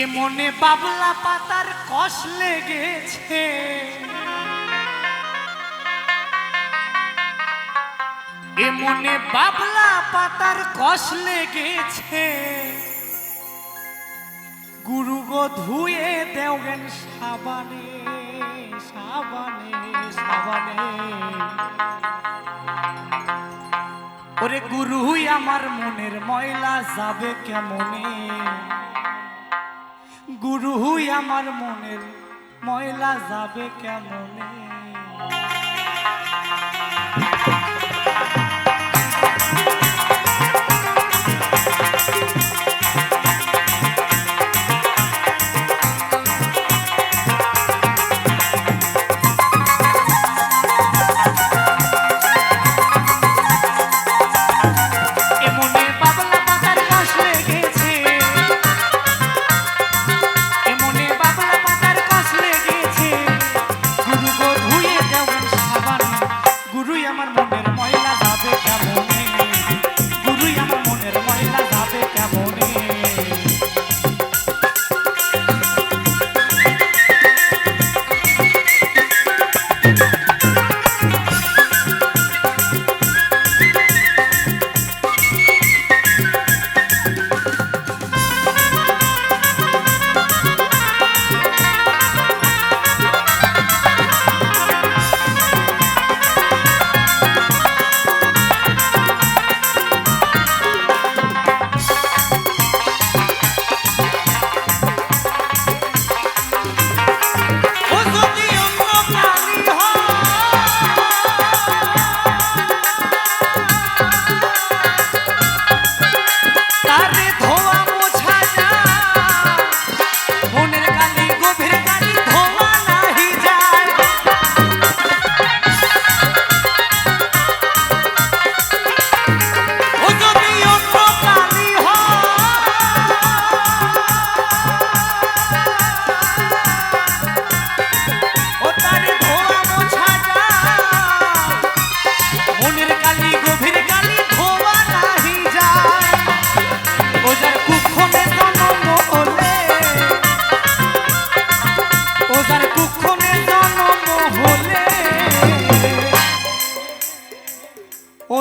এ মনে বাবলা পাতার কষ লেগেছে। এ মনে বাবলা পাতার কষ লেগেছে। গুরু গো ধুয়ে দেওগেন সাবানে সাবানে সাবানে। ওরে গুরুই, আমার মনের ময়লা যাবে কেমনে? গুরুই আমার মনের ময়লা যাবে কেমনে?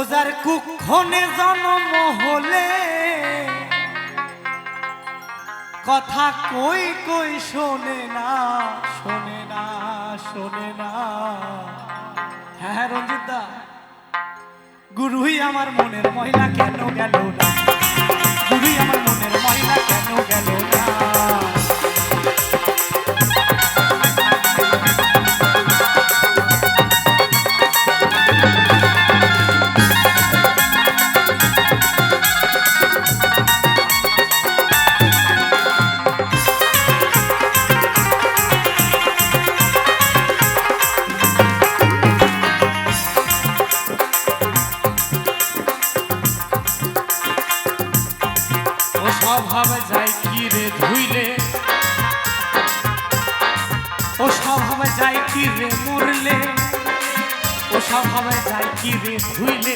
ও যার কুক্ষণে জন্ম হলে। কথা কই কই শোনে না শোনে না শোনে না। হ্যাঁ হ্যাঁ রঞ্জিত দা। গুরুই আমার মনের মহিলা কেন গেল না? গুরুই আমার মনের মহিলা কেন গেল না? কি রে মরলে? ও স্বভাবে যায় কি রে ভুইলে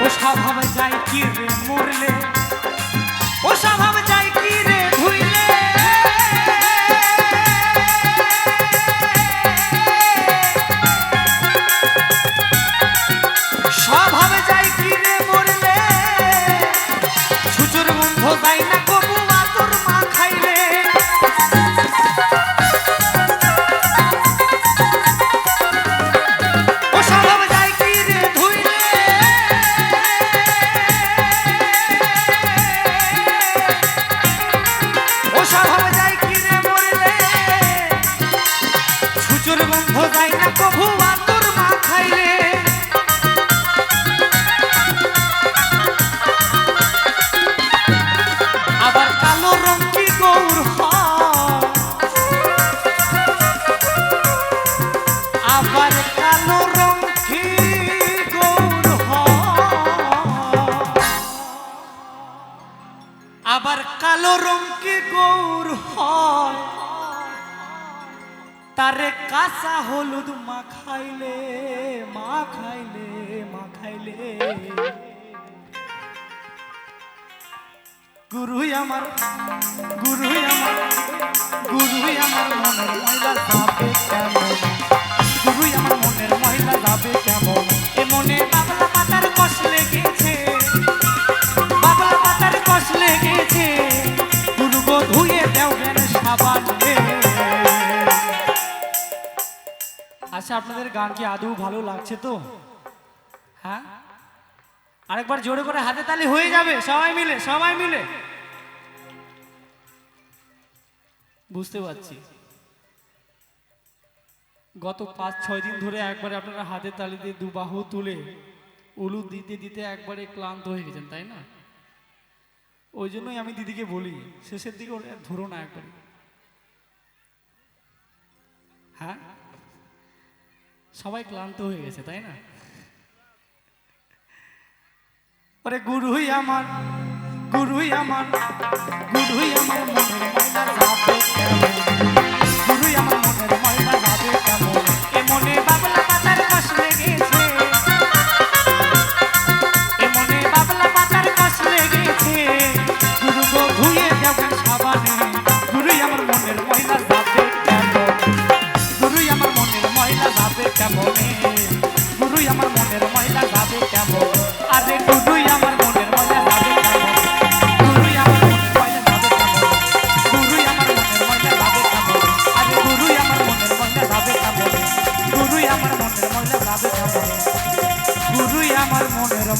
ও স্বভাবে যায় কি রে মরলে? ও স্বভাব আবার কালো রং কি গৌর হয়। তারে কাঁচা হলুদ মাখাইলে মাখাইলে মাখাইলে। গুরুই আমার গুরুই আমার গুরুই আমার মনের ময়লা যাবে কেমন? গুরুই আমার মনের ময়লা যাবে কেমন? এ মনে আপনাদের গান কি আদৌ ভালো লাগছে তো? হ্যাঁ? আরেকবার জোরে করে হাতে তালি হয়ে যাবে, সবাই মিলে সবাই মিলে। বুঝতে পারছি। গত পাঁচ, ছয় দিন ধরে একবারে আপনারা হাতে তালি দিয়ে দু বাহু তুলে উলু দিতে দিতে একবারে ক্লান্ত হয়ে গেছেন, তাই না? ওই জন্যই আমি দিদিকে বলি, শেষের দিকে ওরা ধরো না একবারে। হ্যাঁ? সবাই ক্লান্ত হয়ে গেছে, তাই না? ওরে গুরুই আমার গুরুই আমার গুরুই আমার মনের ময়লা যাবে গুরুই আমার মনের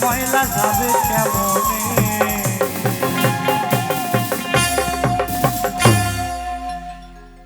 ময়লা যাবে কেমন?